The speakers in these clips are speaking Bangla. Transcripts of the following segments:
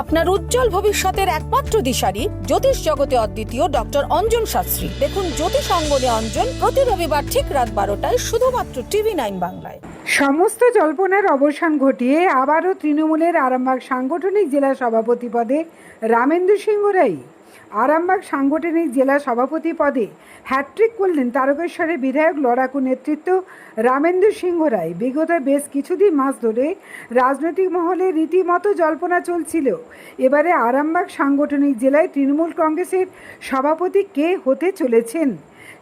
আপনার উজ্জ্বল ভবিষ্যতের একমাত্র দিশারি জ্যোতিষ জগতে অদ্বিতীয় ডক্টর অঞ্জন শাস্ত্রী। দেখুন জ্যোতিষ অঙ্গনে অঞ্জন প্রতি রবিবার ঠিক রাত বারোটায় শুধুমাত্র টিভি নাইন বাংলায়। সমস্ত জল্পনার অবসান ঘটিয়ে আবারও তৃণমূলের আরামবাগ সাংগঠনিক জেলা সভাপতি পদে রামেন্দ্র সিংহ রাই। আরামবাগ সাংগঠনিক জেলা সভাপতি পদে হ্যাট্রিক করলেন তারকেশ্বরের বিধায়ক লড়াকু নেতৃত্ব রামেন্দ্র সিংহ রায়। বিগত বেশ কিছুদিন মাস ধরে রাজনৈতিক মহলে রীতিমতো জল্পনা চলছিল। এবারে আরামবাগ সাংগঠনিক জেলায় তৃণমূল কংগ্রেসের সভাপতি কে হতে চলেছেন?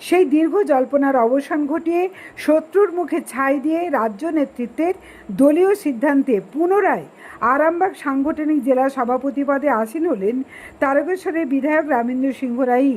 সেই দীর্ঘ জল্পনার অবসান ঘটিয়ে শত্রুর মুখে ছাই দিয়ে রাজ্য নেতৃত্বের দলীয় সিদ্ধান্তে পুনরায় আরামবাগ সাংগঠনিক জেলা সভাপতি পদে আসীন হলেন তারকেশ্বরের বিধায়ক রামেন্দ্র সিংহ রাই।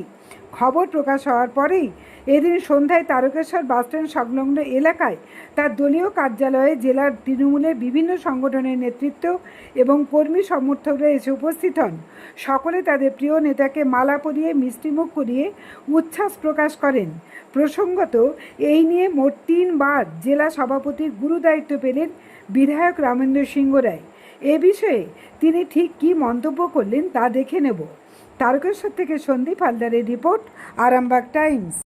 খবর প্রকাশ হওয়ার পরেই এদিন সন্ধ্যায় তারকেশ্বর বাসস্ট্যান্ড সংলগ্ন এলাকায় তার দলীয় কার্যালয়ে জেলার তৃণমূলের বিভিন্ন সংগঠনের নেতৃত্ব এবং কর্মী সমর্থকরা এসে উপস্থিত হন। সকলে তাদের প্রিয় নেতাকে মালা পরিয়ে মিষ্টিমুখ করিয়ে উচ্ছ্বাস প্রকাশ করেন। প্রসঙ্গত, এই নিয়ে মোট তিনবার জেলা সভাপতির গুরু দায়িত্ব পেলেন বিধায়ক রামেন্দ্র সিংহ রায়। এ বিষয়ে তিনি ঠিক কী মন্তব্য করলেন তা দেখে নেব। তারকেশ্বর থেকে সন্দীপ হালদারের রিপোর্ট আরামবাগ টাইমস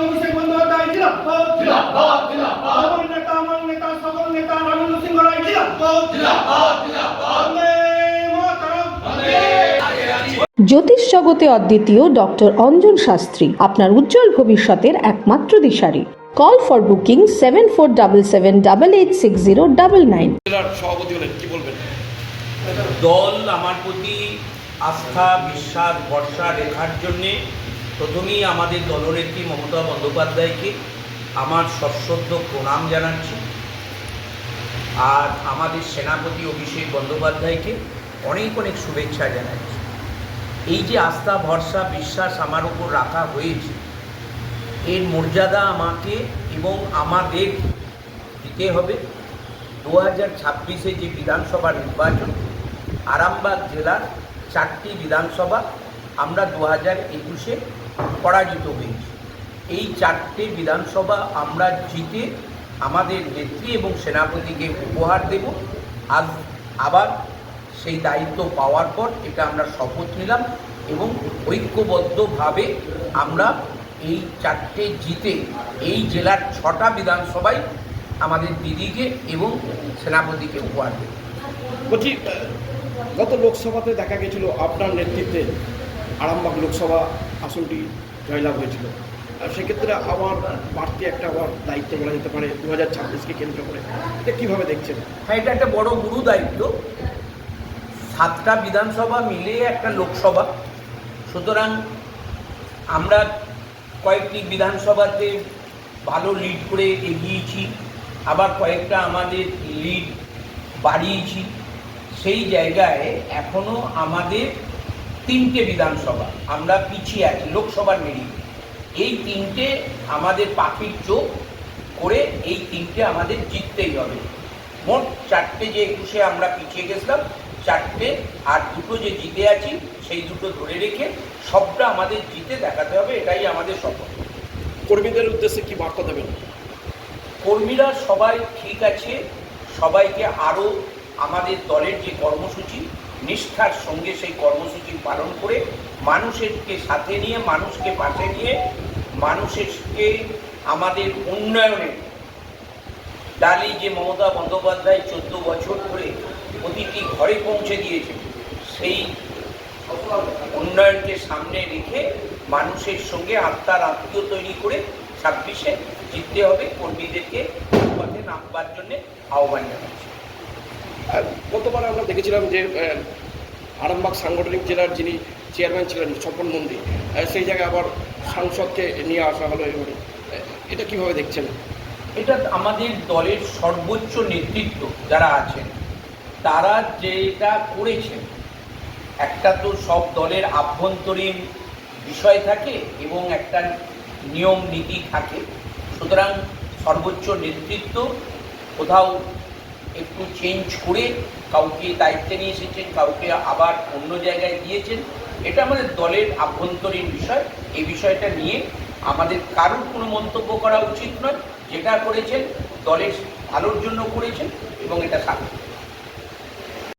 অভিষেক বন্দ্যোপাধ্যায় ছিল সকল নেতা আমার নেতা সকল নেতা রামেন্দ্র সিংহ রায় ছিল বন্দে মাতরম জ্যোতিষ জগতে অদ্বিতীয় ডক্টর অঞ্জন শাস্ত্রী, আপনার উজ্জ্বল ভবিষ্যতের একমাত্র দিশারি। Call for booking seven four double seven double eight six zero double nine বলবেন? দল আমার প্রতি আস্থা, বিশ্বাস, ভরসা রেখার জন্যে প্রথমেই আমাদের দলনেত্রী মমতা বন্দ্যোপাধ্যায়কে আমার সশ্রদ্ধ প্রণাম জানাচ্ছি। আর আমাদের সেনাপতি অভিষেক বন্দ্যোপাধ্যায়কে অনেক অনেক শুভেচ্ছা জানাচ্ছি। এই যে আস্থা, ভরসা, বিশ্বাস আমার উপর রাখা হয়েছে, এর মর্যাদা আমাকে এবং আমাদের দিতে হবে। দু হাজার ছাব্বিশে যে বিধানসভা নির্বাচন, আরামবাগ জেলার চারটি বিধানসভা আমরা দু হাজার একুশে পরাজিত হয়েছি। এই চারটে বিধানসভা আমরা জিতে আমাদের নেত্রী এবং সেনাপতিকে উপহার দেব। আজ আবার সেই দায়িত্ব পাওয়ার পর এটা আমরা শপথ নিলাম এবং ঐক্যবদ্ধভাবে আমরা এই চারটে জিতে এই জেলার ছটা বিধানসভায় আমাদের দিদিকে এবং সেনাপতিকে উপহার দেব। বলছি গত লোকসভাতে দেখা গেছিল আপনার নেতৃত্বে আরামবাগ লোকসভা আসনটি জয়লাভ হয়েছিল। সেক্ষেত্রে আবার বাড়তি একটা আবার দায়িত্ব বলা যেতে পারে দু হাজার ছাব্বিশকে কেন্দ্র করে। এটা কীভাবে দেখছেন? হ্যাঁ এটা একটা বড় গুরু দায়িত্ব। সাতটা বিধানসভা মিলে একটা লোকসভা। সুতরাং আমরা কয়েকটি বিধানসভাতে ভালো লিড করে এগিয়েছি, আবার কয়েকটা আমাদের লিড বাড়িয়েছি। সেই জায়গায় এখনও আমাদের তিনটে বিধানসভা। আমরা পিছিয়ে আছি, লোকসভার মিলিয়ে এই তিনটে আমাদের পাখির চোখ করে এই তিনটে আমাদের জিততেই হবে। মোট চারটে যে একুশে আমরা পিছিয়ে গেছিলাম চারটে আর দুটো যে জিতে আছি সেই দুটো ধরে রেখে সবটা আমাদের জিতে দেখাতে হবে এটাই আমাদের শপথ কর্মীদের উদ্দেশ্যে কি বার্তা দেবেন? কর্মীরা সবাই ঠিক আছে সবাইকে আরও আমাদের দলের যে কর্মসূচি নিষ্ঠার সঙ্গে সেই কর্মসূচি পালন করে মানুষেরকে সাথে নিয়ে, মানুষকে পাশে নিয়ে মানুষেরকে আমাদের উন্নয়নের ডালি যে মমতা বন্দ্যোপাধ্যায় চোদ্দ বছর ধরে প্রতিটি ঘরে পৌঁছে দিয়েছে সেই উন্নয়নকে সামনে রেখে মানুষের সঙ্গে আত্মার আত্মীয় তৈরি করে ছাব্বিশে জিততে হবে। কর্মীদেরকে পথে নামবার জন্য আহ্বান জানাচ্ছি। গতবার আমরা দেখেছিলাম যে আরামবাগ সাংগঠনিক জেলার যিনি চেয়ারম্যান ছিলেন, স্বপন মন্দির সেই জায়গায় আবার সাংসদকে নিয়ে আসা হলো এবারে এটা কীভাবে দেখছেন? এটা আমাদের দলের সর্বোচ্চ নেতৃত্ব যারা আছেন, তারা যেটা করেছেন, একটা তো সব দলের আভ্যন্তরীণ বিষয় থাকে এবং একটা নিয়ম নীতি থাকে। সুতরাং সর্বোচ্চ নেতৃত্ব কোথাও একটু চেঞ্জ করে কাউকে দায়িত্বে নিয়ে এসেছেন, কাউকে আবার অন্য জায়গায় দিয়েছেন, এটা আমাদের দলের আভ্যন্তরীণ বিষয়। এই বিষয়টা নিয়ে আমাদের কারোর কোনো মন্তব্য করা উচিত নয়। যেটা করেছেন, দলের ভালোর জন্য করেছেন এবং এটা সার্থক।